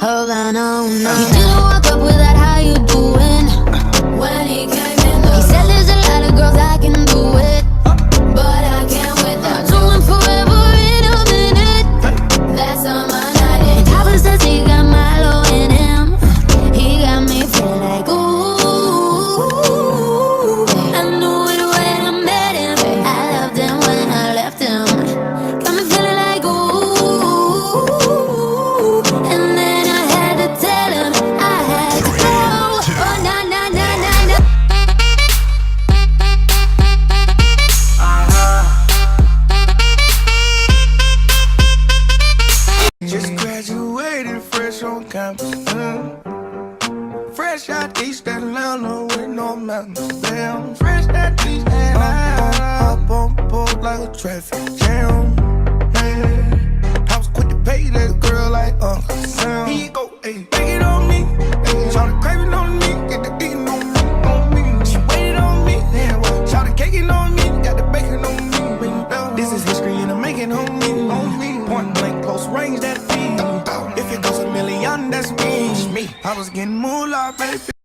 Hold oh no. You didn't walk up with that high. fresh on Fresh out East Atlanta with no mountains. Damn, fresh out East Atlanta. Up, up, up on like a traffic jam. Yeah. I was quick to pay that girl like Uncle Sam. He go, hey, take it on me. Hey, Shout the craving on me. Get the eating on me. On me. She waited on me. Yeah, well, the caking on me. Got the bacon on me. This is history and I'm making homie. On me. Point blank, close range, that beat. I was getting moolah, baby.